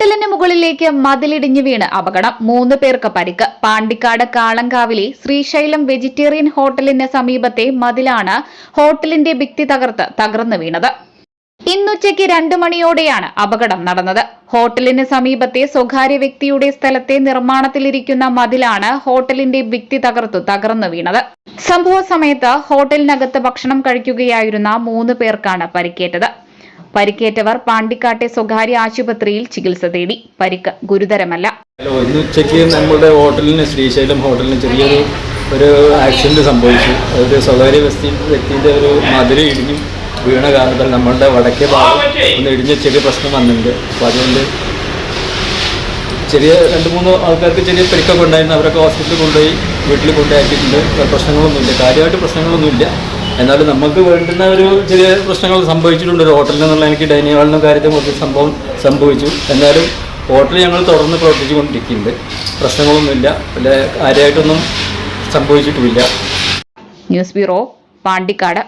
ഹോട്ടലിന് മുകളിലേക്ക് മതിലിടിഞ്ഞു വീണ് അപകടം. മൂന്ന് പേർക്ക് പരിക്ക്. പാണ്ടിക്കാട് കാളങ്കാവിലെ ശ്രീശൈലം വെജിറ്റേറിയൻ ഹോട്ടലിന് സമീപത്തെ മതിലാണ് ഹോട്ടലിന്റെ ഭിത്തി തകർത്ത് തകർന്നു വീണത്. ഇന്നുച്ചയ്ക്ക് രണ്ടു മണിയോടെയാണ് അപകടം നടന്നത്. ഹോട്ടലിന് സമീപത്തെ സ്വകാര്യ വ്യക്തിയുടെ സ്ഥലത്തെ നിർമ്മാണത്തിലിരിക്കുന്ന മതിലാണ് ഹോട്ടലിന്റെ ഭിത്തി തകർത്തു തകർന്നു വീണത്. സംഭവ സമയത്ത് ഹോട്ടലിനകത്ത് ഭക്ഷണം കഴിക്കുകയായിരുന്ന മൂന്ന് പേർക്കാണ് പരിക്കേറ്റത്. പരിക്കേറ്റവർ പാണ്ടിക്കാട്ടെ സ്വകാര്യ ആശുപത്രിയിൽ ചികിത്സ തേടി. പരിക്ക് ഗുരുതരമല്ല. ഇന്ന് ഉച്ചയ്ക്ക് നമ്മുടെ ഹോട്ടലിന് ശ്രീശൈലം ഹോട്ടലിന് ചെറിയൊരു ഒരു ആക്സിഡന്റ് സംഭവിച്ചു. ഒരു സ്വകാര്യ വ്യക്തി വ്യക്തിന്റെ ഒരു മധുര ഇടിഞ്ഞു വീണ കാരണത്താൽ നമ്മളുടെ വടക്കേ ഭാഗം ഒന്ന് ഇടിഞ്ഞ ചെറിയ പ്രശ്നം വന്നിട്ടുണ്ട്. അപ്പോൾ അതുകൊണ്ട് ചെറിയ രണ്ട് മൂന്ന് ആൾക്കാർക്ക് ചെറിയ പരിക്കൊക്കെ ഉണ്ടായിരുന്നു. അവരൊക്കെ ഹോസ്പിറ്റലിൽ കൊണ്ടുപോയി വീട്ടിൽ കൊണ്ടുപോയിട്ടുണ്ട് പ്രശ്നങ്ങളൊന്നുമില്ല. കാര്യമായിട്ട് പ്രശ്നങ്ങളൊന്നുമില്ല. എന്നാലും നമുക്ക് വേണ്ടുന്ന ഒരു ചെറിയ പ്രശ്നങ്ങൾ സംഭവിച്ചിട്ടുണ്ട്. ഒരു ഹോട്ടലിൽ നിന്നുള്ള എനിക്ക് ഡൈനിങ് ഹാളിനും കാര്യത്തിൽ കുറച്ച് സംഭവം സംഭവിച്ചു. എന്നാലും ഹോട്ടൽ ഞങ്ങൾ തുറന്ന് പ്രവർത്തിച്ചു കൊണ്ടിരിക്കുന്നുണ്ട് പ്രശ്നങ്ങളൊന്നുമില്ല പിന്നെ കാര്യമായിട്ടൊന്നും സംഭവിച്ചിട്ടുമില്ല. News bureau Pandikkad.